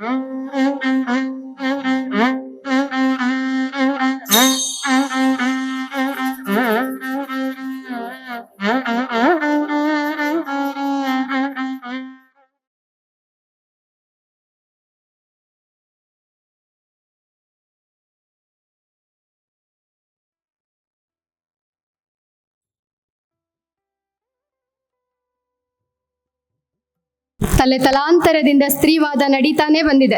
Mm. ತಲೆ ತಲಾಂತರದಿಂದ ಸ್ತ್ರೀವಾದ ನಡೀತಾನೆ ಬಂದಿದೆ.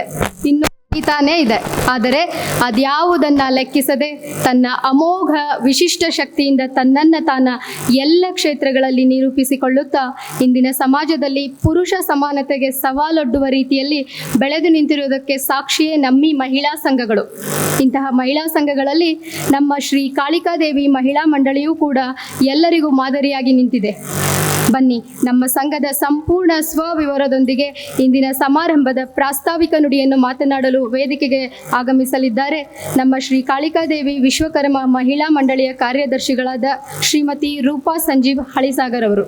ಇನ್ನು ನಡೀತಾನೆ ಇದೆ. ಆದರೆ ಅದ್ಯಾವುದನ್ನ ಲೆಕ್ಕಿಸದೆ ತನ್ನ ಅಮೋಘ ವಿಶಿಷ್ಟ ಶಕ್ತಿಯಿಂದ ತನ್ನನ್ನ ತಾನ ಎಲ್ಲ ಕ್ಷೇತ್ರಗಳಲ್ಲಿ ನಿರೂಪಿಸಿಕೊಳ್ಳುತ್ತಾ ಇಂದಿನ ಸಮಾಜದಲ್ಲಿ ಪುರುಷ ಸಮಾನತೆಗೆ ಸವಾಲೊಡ್ಡುವ ರೀತಿಯಲ್ಲಿ ಬೆಳೆದು ನಿಂತಿರುವುದಕ್ಕೆ ಸಾಕ್ಷಿಯೇ ನಮ್ಮಿ ಮಹಿಳಾ ಸಂಘಗಳು. ಇಂತಹ ಮಹಿಳಾ ಸಂಘಗಳಲ್ಲಿ ನಮ್ಮ ಶ್ರೀ ಕಾಳಿಕಾದೇವಿ ಮಹಿಳಾ ಮಂಡಳಿಯೂ ಕೂಡ ಎಲ್ಲರಿಗೂ ಮಾದರಿಯಾಗಿ ನಿಂತಿದೆ. ಬನ್ನಿ. ನಮ್ಮ ಸಂಘದ ಸಂಪೂರ್ಣ ಸ್ವವಿವರದೊಂದಿಗೆ ಇಂದಿನ ಸಮಾರಂಭದ ಪ್ರಾಸ್ತಾವಿಕ ನುಡಿಯನ್ನು ಮಾತನಾಡಲು ವೇದಿಕೆಗೆ ಆಗಮಿಸಲಿದ್ದಾರೆ. ನಮ್ಮ ಶ್ರೀ ಕಾಳಿಕಾದೇವಿ ವಿಶ್ವಕರ್ಮ ಮಹಿಳಾ ಮಂಡಳಿಯ ಕಾರ್ಯದರ್ಶಿಗಳಾದ ಶ್ರೀಮತಿ ರೂಪಾ ಸಂಜೀವ್ ಹಳಿಸಾಗರ್ ಅವರು.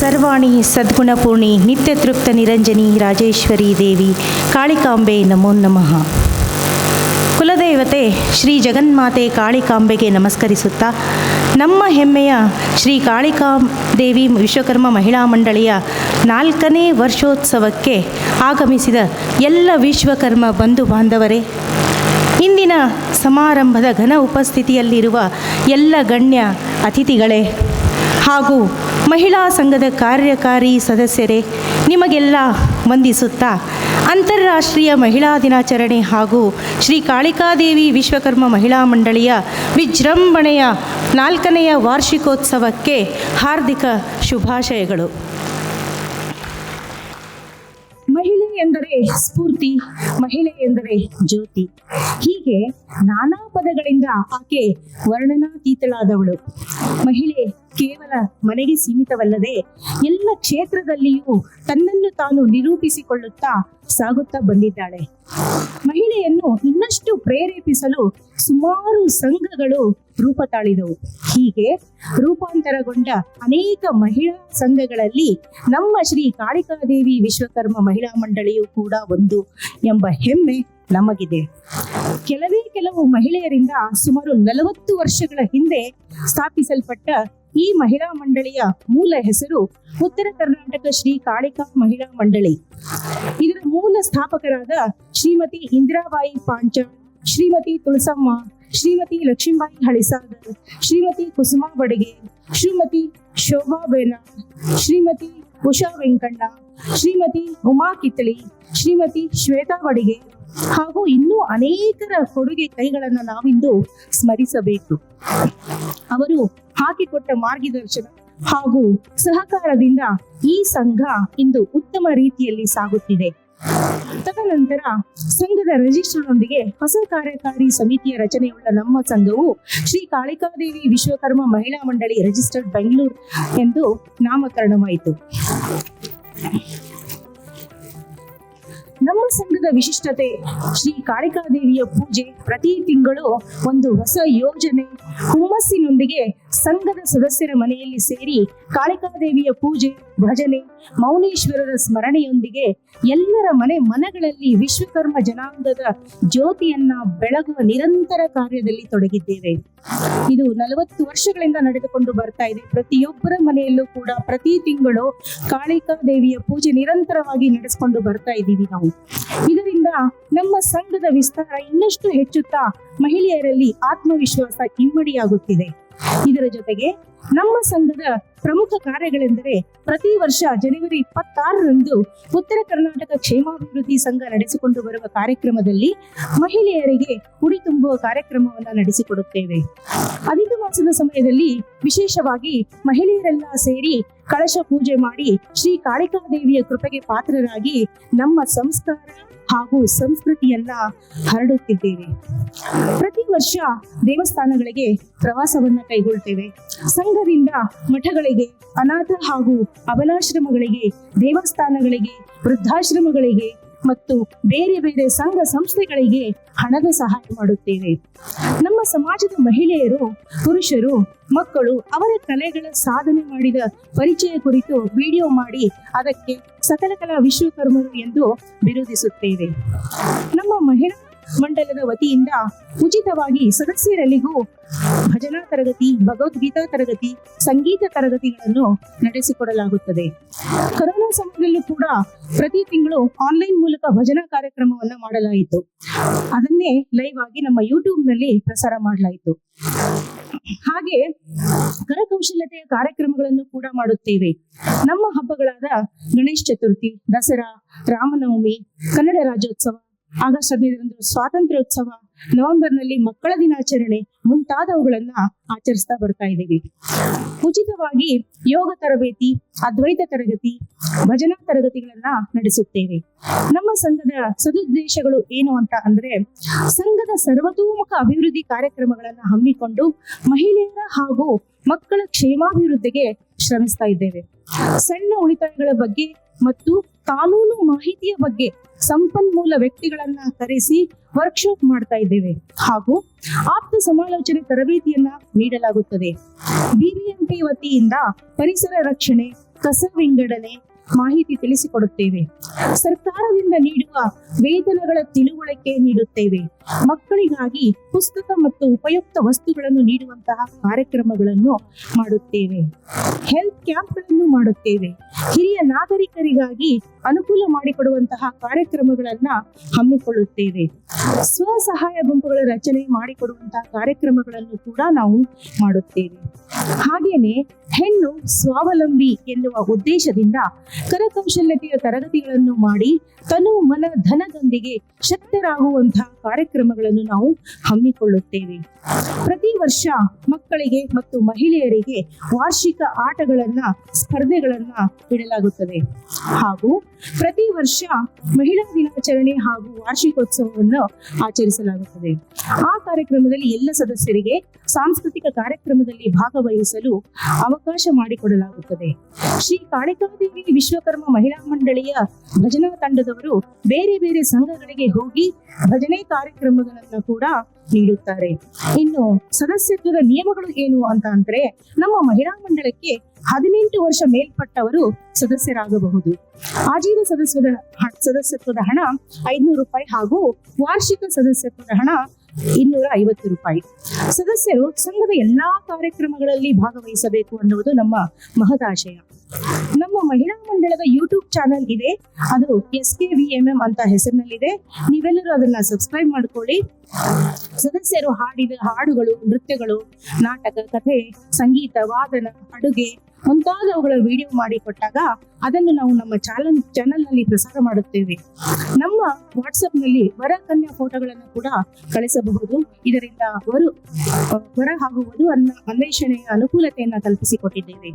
ಸರ್ವಾಣಿ ಸದ್ಗುಣಪೂರ್ಣಿ ನಿತ್ಯ ತೃಪ್ತ ನಿರಂಜನಿ ರಾಜೇಶ್ವರಿ ದೇವಿ. ಕಾಳಿಕಾಂಬೆ ನಮೋ ನಮಃ. ಕುಲದೇವತೆ ಶ್ರೀ ಜಗನ್ಮಾತೆ ಕಾಳಿಕಾಂಬೆಗೆ ನಮಸ್ಕರಿಸುತ್ತಾ ನಮ್ಮ ಹೆಮ್ಮೆಯ ಶ್ರೀ ಕಾಳಿಕಾ ದೇವಿ ವಿಶ್ವಕರ್ಮ ಮಹಿಳಾ ಮಂಡಳಿಯ ನಾಲ್ಕನೇ ವರ್ಷೋತ್ಸವಕ್ಕೆ ಆಗಮಿಸಿದ ಎಲ್ಲ ವಿಶ್ವಕರ್ಮ ಬಂಧು ಬಾಂಧವರೇ, ಇಂದಿನ ಸಮಾರಂಭದ ಘನ ಉಪಸ್ಥಿತಿಯಲ್ಲಿರುವ ಎಲ್ಲ ಗಣ್ಯ ಅತಿಥಿಗಳೇ ಹಾಗೂ ಮಹಿಳಾ ಸಂಘದ ಕಾರ್ಯಕಾರಿ ಸದಸ್ಯರೇ, ನಿಮಗೆಲ್ಲ ವಂದಿಸುತ್ತಾ ಅಂತಾರಾಷ್ಟ್ರೀಯ ಮಹಿಳಾ ದಿನಾಚರಣೆ ಹಾಗೂ ಶ್ರೀ ಕಾಳಿಕಾದೇವಿ ವಿಶ್ವಕರ್ಮ ಮಹಿಳಾ ಮಂಡಳಿಯ ವಿಜೃಂಭಣೆಯ ನಾಲ್ಕನೆಯ ವಾರ್ಷಿಕೋತ್ಸವಕ್ಕೆ ಹಾರ್ದಿಕ ಶುಭಾಶಯಗಳು. ಮಹಿಳೆ ಎಂದರೆ ಸ್ಫೂರ್ತಿ, ಮಹಿಳೆ ಎಂದರೆ ಜ್ಯೋತಿ. ಹೀಗೆ ನಾನಾ ಪದಗಳಿಂದ ಆಕೆ ವರ್ಣನಾತೀತಳಾದವಳು. ಮಹಿಳೆ ಕೇವಲ ಮನೆಗೆ ಸೀಮಿತವಲ್ಲದೆ ಎಲ್ಲ ಕ್ಷೇತ್ರದಲ್ಲಿಯೂ ತನ್ನನ್ನು ತಾನು ನಿರೂಪಿಸಿಕೊಳ್ಳುತ್ತಾ ಸಾಗುತ್ತಾ ಬಂದಿದ್ದಾಳೆ. ಮಹಿಳೆಯನ್ನು ಇನ್ನಷ್ಟು ಪ್ರೇರೇಪಿಸಲು ಸುಮಾರು ಸಂಘಗಳು ರೂಪ ತಾಳಿದವು. ಹೀಗೆ ರೂಪಾಂತರಗೊಂಡ ಅನೇಕ ಮಹಿಳಾ ಸಂಘಗಳಲ್ಲಿ ನಮ್ಮ ಶ್ರೀ ಕಾಳಿಕಾದೇವಿ ವಿಶ್ವಕರ್ಮ ಮಹಿಳಾ ಮಂಡಳಿಯು ಕೂಡ ಒಂದು ಎಂಬ ಹೆಮ್ಮೆ ನಮಗಿದೆ. ಕೆಲವೇ ಕೆಲವು ಮಹಿಳೆಯರಿಂದ ಸುಮಾರು ನಲವತ್ತು ವರ್ಷಗಳ ಹಿಂದೆ ಸ್ಥಾಪಿಸಲ್ಪಟ್ಟ ಈ ಮಹಿಳಾ ಮಂಡಳಿಯ ಮೂಲ ಹೆಸರು ಉತ್ತರ ಕರ್ನಾಟಕ ಶ್ರೀ ಕಾಳಿಕಾ ಮಹಿಳಾ ಮಂಡಳಿ. ಇದರ ಮೂಲ ಸ್ಥಾಪಕರಾದ ಶ್ರೀಮತಿ ಇಂದಿರಾಬಾಯಿ ಪಾಂಚ, ಶ್ರೀಮತಿ ತುಳಸಮ್ಮ, ಶ್ರೀಮತಿ ಲಕ್ಷ್ಮೀಬಾಯಿ ಹಳಿಸಾಗರ್, ಶ್ರೀಮತಿ ಕುಸುಮಾ ಬಡಿಗೆ, ಶ್ರೀಮತಿ ಶೋಭಾ ಬೇನಾ, ಶ್ರೀಮತಿ ಉಷಾ ವೆಂಕಣ್ಣ, ಶ್ರೀಮತಿ ಉಮಾ ಕಿತ್ತಳಿ, ಶ್ರೀಮತಿ ಶ್ವೇತಾ ಬಡಿಗೆ ಹಾಗೂ ಇನ್ನೂ ಅನೇಕರ ಕೊಡುಗೆ ಕೈಗಳನ್ನು ನಾವಿಂದು ಸ್ಮರಿಸಬೇಕು. ಅವರು ಹಾಕಿಕೊಟ್ಟ ಮಾರ್ಗದರ್ಶನ ಹಾಗೂ ಸಹಕಾರದಿಂದ ಈ ಸಂಘ ಇಂದು ಉತ್ತಮ ರೀತಿಯಲ್ಲಿ ಸಾಗುತ್ತಿದೆ. ತದನಂತರ ಸಂಘದ ರಿಜಿಸ್ಟರ್ನೊಂದಿಗೆ ಹೊಸ ಕಾರ್ಯಕಾರಿ ಸಮಿತಿಯ ರಚನೆಯುಳ್ಳ ನಮ್ಮ ಸಂಘವು ಶ್ರೀ ಕಾಳಿಕಾದೇವಿ ವಿಶ್ವಕರ್ಮ ಮಹಿಳಾ ಮಂಡಳಿ ರಿಜಿಸ್ಟರ್ಡ್ ಬೆಂಗಳೂರು ಎಂದು ನಾಮಕರಣವಾಯಿತು. ನಮ್ಮ ಸಂಘದ ವಿಶಿಷ್ಟತೆ ಶ್ರೀ ಕಾಳಿಕಾದೇವಿಯ ಪೂಜೆ ಪ್ರತಿ ತಿಂಗಳು ಒಂದು ಹೊಸ ಯೋಜನೆ ಹುಮ್ಮಸ್ಸಿನೊಂದಿಗೆ ಸಂಘದ ಸದಸ್ಯರ ಮನೆಯಲ್ಲಿ ಸೇರಿ ಕಾಳಿಕಾದೇವಿಯ ಪೂಜೆ, ಭಜನೆ, ಮೌನೇಶ್ವರರ ಸ್ಮರಣೆಯೊಂದಿಗೆ ಎಲ್ಲರ ಮನೆ ಮನಗಳಲ್ಲಿ ವಿಶ್ವಕರ್ಮ ಜನಾಂಗದ ಜ್ಯೋತಿಯನ್ನ ಬೆಳಗುವ ನಿರಂತರ ಕಾರ್ಯದಲ್ಲಿ ತೊಡಗಿದ್ದೇವೆ. ಇದು ನಲವತ್ತು ವರ್ಷಗಳಿಂದ ನಡೆದುಕೊಂಡು ಬರ್ತಾ ಇದೆ. ಪ್ರತಿಯೊಬ್ಬರ ಮನೆಯಲ್ಲೂ ಕೂಡ ಪ್ರತಿ ತಿಂಗಳು ಕಾಳಿಕಾ ದೇವಿಯ ಪೂಜೆ ನಿರಂತರವಾಗಿ ನಡೆಸಿಕೊಂಡು ಬರ್ತಾ ಇದ್ದೀವಿ ನಾವು. ಇದರಿಂದ ನಮ್ಮ ಸಂಘದ ವಿಸ್ತಾರ ಇನ್ನಷ್ಟು ಹೆಚ್ಚುತ್ತಾ ಮಹಿಳೆಯರಲ್ಲಿ ಆತ್ಮವಿಶ್ವಾಸ ಇಮ್ಮಡಿಯಾಗುತ್ತಿದೆ. ಇದರ ಜೊತೆಗೆ ನಮ್ಮ ಸಂಘದ ಪ್ರಮುಖ ಕಾರ್ಯಗಳೆಂದರೆ ಪ್ರತಿ ವರ್ಷ ಜನವರಿ ಇಪ್ಪತ್ತಾರರಂದು ಉತ್ತರ ಕರ್ನಾಟಕ ಕ್ಷೇಮಾಭಿವೃದ್ಧಿ ಸಂಘ ನಡೆಸಿಕೊಂಡು ಬರುವ ಕಾರ್ಯಕ್ರಮದಲ್ಲಿ ಮಹಿಳೆಯರಿಗೆ ಉಡಿ ತುಂಬುವ ಕಾರ್ಯಕ್ರಮವನ್ನು ನಡೆಸಿಕೊಡುತ್ತೇವೆ. ಅಧಿಕ ಮಾಸದ ಸಮಯದಲ್ಲಿ ವಿಶೇಷವಾಗಿ ಮಹಿಳೆಯರೆಲ್ಲ ಸೇರಿ ಕಳಶ ಪೂಜೆ ಮಾಡಿ ಶ್ರೀ ಕಾಳಿಕಾದೇವಿಯ ಕೃಪೆಗೆ ಪಾತ್ರರಾಗಿ ನಮ್ಮ ಸಂಸ್ಕಾರ ಹಾಗೂ ಸಂಸ್ಕೃತಿಯನ್ನ ಹರಡುತ್ತಿದ್ದೇವೆ. ಪ್ರತಿ ವರ್ಷ ದೇವಸ್ಥಾನಗಳಿಗೆ ಪ್ರವಾಸವನ್ನ ಕೈಗೊಳ್ತೇವೆ. ಸಂಘದಿಂದ ಮಠಗಳಿಗೆ, ಅನಾಥ ಹಾಗೂ ಅಬಲಾಶ್ರಮಗಳಿಗೆ, ದೇವಸ್ಥಾನಗಳಿಗೆ, ವೃದ್ಧಾಶ್ರಮಗಳಿಗೆ ಮತ್ತು ಬೇರೆ ಬೇರೆ ಸಂಘ ಸಂಸ್ಥೆಗಳಿಗೆ ಹಣದ ಸಹಾಯ ಮಾಡುತ್ತೇವೆ. ನಮ್ಮ ಸಮಾಜದ ಮಹಿಳೆಯರು, ಪುರುಷರು, ಮಕ್ಕಳು ಅವರ ಕಲೆಗಳ ಸಾಧನೆ ಮಾಡಿದ ಪರಿಚಯ ಕುರಿತು ವಿಡಿಯೋ ಮಾಡಿ ಅದಕ್ಕೆ ಸಕಲ ಕಲಾ ವಿಶ್ವಕರ್ಮರು ಎಂದು ಬಿರುದಿಸುತ್ತೇವೆ. ನಮ್ಮ ಮಹಿಳಾ ಮಂಡಲದ ವತಿಯಿಂದ ಉಚಿತವಾಗಿ ಸದಸ್ಯರಲ್ಲಿಗೂ ಭಜನಾ ತರಗತಿ, ಭಗವದ್ಗೀತಾ ತರಗತಿ, ಸಂಗೀತ ತರಗತಿಗಳನ್ನು ನಡೆಸಿಕೊಡಲಾಗುತ್ತದೆ. ಕೊರೋನಾ ಸಮಯದಲ್ಲೂ ಕೂಡ ಪ್ರತಿ ತಿಂಗಳು ಆನ್ಲೈನ್ ಮೂಲಕ ಭಜನಾ ಕಾರ್ಯಕ್ರಮವನ್ನ ಮಾಡಲಾಯಿತು. ಅದನ್ನೇ ಲೈವ್ ಆಗಿ ನಮ್ಮ ಯೂಟ್ಯೂಬ್ನಲ್ಲಿ ಪ್ರಸಾರ ಮಾಡಲಾಯಿತು. ಹಾಗೆ ಕರಕೌಶಲತೆಯ ಕಾರ್ಯಕ್ರಮಗಳನ್ನು ಕೂಡ ಮಾಡುತ್ತೇವೆ. ನಮ್ಮ ಹಬ್ಬಗಳಾದ ಗಣೇಶ ಚತುರ್ಥಿ, ದಸರಾ, ರಾಮನವಮಿ, ಕನ್ನಡ ರಾಜ್ಯೋತ್ಸವ ಆಗಸ್ಟ್ ಹದಿನೈದರಂದು ಸ್ವಾತಂತ್ರ್ಯೋತ್ಸವ, ನವೆಂಬರ್ನಲ್ಲಿ ಮಕ್ಕಳ ದಿನಾಚರಣೆ ಮುಂತಾದವುಗಳನ್ನ ಆಚರಿಸ್ತಾ ಬರ್ತಾ ಇದ್ದೀವಿ. ಉಚಿತವಾಗಿ ಯೋಗ ತರಬೇತಿ, ಅದ್ವೈತ ತರಗತಿ, ಭಜನಾ ತರಗತಿಗಳನ್ನ ನಡೆಸುತ್ತೇವೆ. ನಮ್ಮ ಸಂಘದ ಸದುದ್ದೇಶಗಳು ಏನು ಅಂತ ಅಂದ್ರೆ, ಸಂಘದ ಸರ್ವತೋಮುಖ ಅಭಿವೃದ್ಧಿ ಕಾರ್ಯಕ್ರಮಗಳನ್ನ ಹಮ್ಮಿಕೊಂಡು ಮಹಿಳೆಯರ ಹಾಗೂ ಮಕ್ಕಳ ಕ್ಷೇಮಾಭಿವೃದ್ಧಿಗೆ ಶ್ರಮಿಸ್ತಾ ಇದ್ದೇವೆ. ಸಣ್ಣ ಉಳಿತಾಯಗಳ ಬಗ್ಗೆ ಮತ್ತು ಕಾನೂನು ಮಾಹಿತಿಯ ಬಗ್ಗೆ ಸಂಪನ್ಮೂಲ ವ್ಯಕ್ತಿಗಳನ್ನ ಕರೆಸಿ ವರ್ಕ್ಶಾಪ್ ಮಾಡ್ತಾ ಇದ್ದೇವೆ. ಹಾಗೂ ಆಪ್ತ ಸಮಾಲೋಚನೆ ತರಬೇತಿಯನ್ನ ನೀಡಲಾಗುತ್ತದೆ. ಬಿಬಿಎಂಪಿ ವತಿಯಿಂದ ಪರಿಸರ ರಕ್ಷಣೆ, ಕಸ ವಿಂಗಡಣೆ ಮಾಹಿತಿ ತಿಳಿಸಿಕೊಡುತ್ತೇವೆ. ಸರ್ಕಾರದಿಂದ ನೀಡುವ ವೇತನಗಳ ತಿಳುವಳಿಕೆ ನೀಡುತ್ತೇವೆ. ಮಕ್ಕಳಿಗಾಗಿ ಪುಸ್ತಕ ಮತ್ತು ಉಪಯುಕ್ತ ವಸ್ತುಗಳನ್ನು ನೀಡುವಂತಹ ಕಾರ್ಯಕ್ರಮಗಳನ್ನು ಮಾಡುತ್ತೇವೆ. ಹೆಲ್ತ್ ಕ್ಯಾಂಪ್ಗಳನ್ನು ಮಾಡುತ್ತೇವೆ. ಹಿರಿಯ ನಾಗರಿಕರಿಗಾಗಿ ಅನುಕೂಲ ಮಾಡಿಕೊಡುವಂತಹ ಕಾರ್ಯಕ್ರಮಗಳನ್ನ ಹಮ್ಮಿಕೊಳ್ಳುತ್ತೇವೆ. ಸ್ವಸಹಾಯ ಗುಂಪುಗಳ ರಚನೆ ಮಾಡಿಕೊಡುವಂತಹ ಕಾರ್ಯಕ್ರಮಗಳನ್ನು ಕೂಡ ನಾವು ಮಾಡುತ್ತೇವೆ. ಹಾಗೇನೆ ಹೆಣ್ಣು ಸ್ವಾವಲಂಬಿ ಎನ್ನುವ ಉದ್ದೇಶದಿಂದ ಕರಕೌಶಲ್ಯತೆಯ ತರಗತಿಗಳನ್ನು ಮಾಡಿ ತನು ಮನ ಧನದೊಂದಿಗೆ ಶಕ್ತರಾಗುವಂತಹ ಕಾರ್ಯಕ್ರಮಗಳನ್ನು ನಾವು ಹಮ್ಮಿಕೊಳ್ಳುತ್ತೇವೆ. ಪ್ರತಿ ವರ್ಷ ಮಕ್ಕಳಿಗೆ ಮತ್ತು ಮಹಿಳೆಯರಿಗೆ ವಾರ್ಷಿಕ ಆಟಗಳನ್ನ, ಸ್ಪರ್ಧೆಗಳನ್ನ ಇಡಲಾಗುತ್ತದೆ. ಹಾಗೂ ಪ್ರತಿ ವರ್ಷ ಮಹಿಳಾ ದಿನಾಚರಣೆ ಹಾಗೂ ವಾರ್ಷಿಕೋತ್ಸವವನ್ನು ಆಚರಿಸಲಾಗುತ್ತದೆ. ಆ ಕಾರ್ಯಕ್ರಮದಲ್ಲಿ ಎಲ್ಲ ಸದಸ್ಯರಿಗೆ ಸಾಂಸ್ಕೃತಿಕ ಕಾರ್ಯಕ್ರಮದಲ್ಲಿ ಭಾಗವಹಿಸಲು ಅವಕಾಶ ಮಾಡಿಕೊಡಲಾಗುತ್ತದೆ. ಶ್ರೀ ಕಾಳಿಕಾದೇವಿ ವಿಶ್ವಕರ್ಮ ಮಹಿಳಾ ಮಂಡಳಿಯ ಭಜನಾ ತಂಡದವರು ಬೇರೆ ಬೇರೆ ಸಂಘಗಳಿಗೆ ಹೋಗಿ ಭಜನೆ ಕಾರ್ಯಕ್ರಮಗಳನ್ನು ಕೂಡ ನೀಡುತ್ತಾರೆ. ಇನ್ನು ಸದಸ್ಯತ್ವದ ನಿಯಮಗಳು ಏನು ಅಂತ ಅಂದ್ರೆ ನಮ್ಮ ಮಹಿಳಾ ಮಂಡಳಕ್ಕೆ ಹದಿನೆಂಟು ವರ್ಷ ಮೇಲ್ಪಟ್ಟವರು ಸದಸ್ಯರಾಗಬಹುದು. ಆಜೀವ ಸದಸ್ಯದ ಸದಸ್ಯತ್ವದ ಹಣ ಐದುನೂರು ರೂಪಾಯಿ ಹಾಗೂ ವಾರ್ಷಿಕ ಸದಸ್ಯತ್ವದ ಹಣ ಇನ್ನೂರ ಐವತ್ತು ರೂಪಾಯಿ. ಸದಸ್ಯರು ಸಂಘದ ಎಲ್ಲಾ ಕಾರ್ಯಕ್ರಮಗಳಲ್ಲಿ ಭಾಗವಹಿಸಬೇಕು ಅನ್ನುವುದು ನಮ್ಮ ಮಹದಾಶಯ ನಮ್ಮ ಮಹಿಳಾ ಮಂಡಳದ ಯೂಟ್ಯೂಬ್ ಚಾನೆಲ್ ಇದೆ. ಅದು S K V M M ಅಂತ ಹೆಸರಿನಲ್ಲಿದೆ. ನೀವೆಲ್ಲರೂ ಅದನ್ನ ಸಬ್ಸ್ಕ್ರೈಬ್ ಮಾಡ್ಕೊಳ್ಳಿ. ಸದಸ್ಯರು ಹಾಡಿದ ಹಾಡುಗಳು, ನೃತ್ಯಗಳು, ನಾಟಕ, ಕಥೆ, ಸಂಗೀತ, ವಾದನ, ಅಡುಗೆ ಮುಂತಾದವುಗಳ ವಿಡಿಯೋ ಮಾಡಿ ಕೊಟ್ಟಾಗ ಅದನ್ನು ನಾವು ನಮ್ಮ ಚಾನಲ್ನಲ್ಲಿ ಪ್ರಸಾರ ಮಾಡುತ್ತೇವೆ. ನಮ್ಮ ವಾಟ್ಸಪ್ನಲ್ಲಿ ವರ ಕನ್ಯಾ ಫೋಟೋಗಳನ್ನು ಕೂಡ ಕಳಿಸಬಹುದು. ಇದರಿಂದ ವರು ವರ ಹಾಗೂ ಅನ್ನ ಅನ್ವೇಷಣೆಯ ಅನುಕೂಲತೆಯನ್ನು ಕಲ್ಪಿಸಿಕೊಟ್ಟಿದ್ದೇವೆ.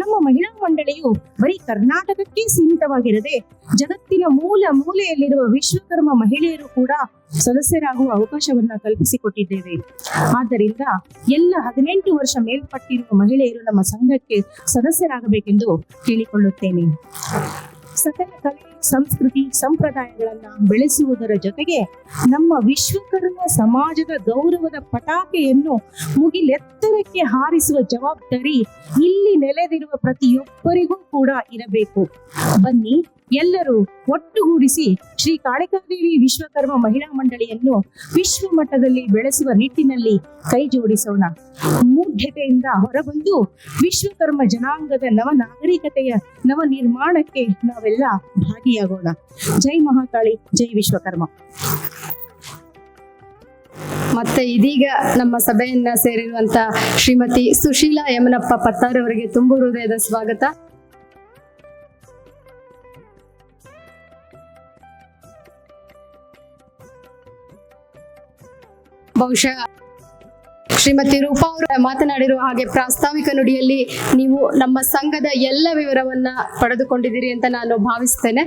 ನಮ್ಮ ಮಹಿಳಾ ಮಂಡಳಿಯು ಬರೀ ಕರ್ನಾಟಕಕ್ಕೆ ಸೀಮಿತವಾಗಿರದೆ ಜಗತ್ತಿನ ಮೂಲ ಮೂಲೆಯಲ್ಲಿರುವ ವಿಶ್ವಕರ್ಮ ಮಹಿಳೆಯರು ಕೂಡ ಸದಸ್ಯರಾಗುವ ಅವಕಾಶವನ್ನ ಕಲ್ಪಿಸಿಕೊಟ್ಟಿದ್ದೇವೆ. ಆದ್ದರಿಂದ ಎಲ್ಲ ಹದಿನೆಂಟು ವರ್ಷ ಮೇಲ್ಪಟ್ಟಿರುವ ಮಹಿಳೆಯರು ನಮ್ಮ ಸಂಘಕ್ಕೆ ಸದಸ್ಯರಾಗಬೇಕೆಂದು ಕೇಳಿಕೊಳ್ಳುತ್ತೇನೆ. ಸಕಲ ಕಲೆ, ಸಂಸ್ಕೃತಿ, ಸಂಪ್ರದಾಯಗಳನ್ನ ಬೆಳೆಸುವುದರ ಜೊತೆಗೆ ನಮ್ಮ ವಿಶ್ವಕರ್ಮ ಸಮಾಜದ ಗೌರವದ ಪಟಾಕೆಯನ್ನು ಮುಗಿಲೆತ್ತರಕ್ಕೆ ಹಾರಿಸುವ ಜವಾಬ್ದಾರಿ ಇಲ್ಲಿ ನೆಲೆದಿರುವ ಪ್ರತಿಯೊಬ್ಬರಿಗೂ ಕೂಡ ಇರಬೇಕು. ಬನ್ನಿ ಎಲ್ಲರೂ ಒಟ್ಟುಗೂಡಿಸಿ ಶ್ರೀ ಕಾಳಿಕಾದೇವಿ ವಿಶ್ವಕರ್ಮ ಮಹಿಳಾ ಮಂಡಳಿಯನ್ನು ವಿಶ್ವ ಮಟ್ಟದಲ್ಲಿ ಬೆಳೆಸುವ ನಿಟ್ಟಿನಲ್ಲಿ ಕೈ ಜೋಡಿಸೋಣ. ಮೂಢ್ಯತೆಯಿಂದ ಹೊರಬಂದು ವಿಶ್ವಕರ್ಮ ಜನಾಂಗದ ನವ ನಾಗರಿಕತೆಯ ನವ ನಿರ್ಮಾಣಕ್ಕೆ ನಾವೆಲ್ಲ ಭಾಗಿಯಾಗೋಣ. ಜೈ ಮಹಾಕಾಳಿ, ಜೈ ವಿಶ್ವಕರ್ಮ. ಮತ್ತೆ ಇದೀಗ ನಮ್ಮ ಸಭೆಯನ್ನ ಸೇರಿರುವಂತ ಶ್ರೀಮತಿ ಸುಶೀಲಾ ಯಮನಪ್ಪ ಪತ್ತಾರವರಿಗೆ ತುಂಬು ಹೃದಯದ ಸ್ವಾಗತ. ಬಹುಶಃ ಶ್ರೀಮತಿ ರೂಪಾ ಅವರು ಮಾತನಾಡಿರುವ ಹಾಗೆ ಪ್ರಾಸ್ತಾವಿಕ ನುಡಿಯಲ್ಲಿ ನೀವು ನಮ್ಮ ಸಂಘದ ಎಲ್ಲ ವಿವರವನ್ನ ಪಡೆದುಕೊಂಡಿದ್ದೀರಿ ಅಂತ ನಾನು ಭಾವಿಸ್ತೇನೆ.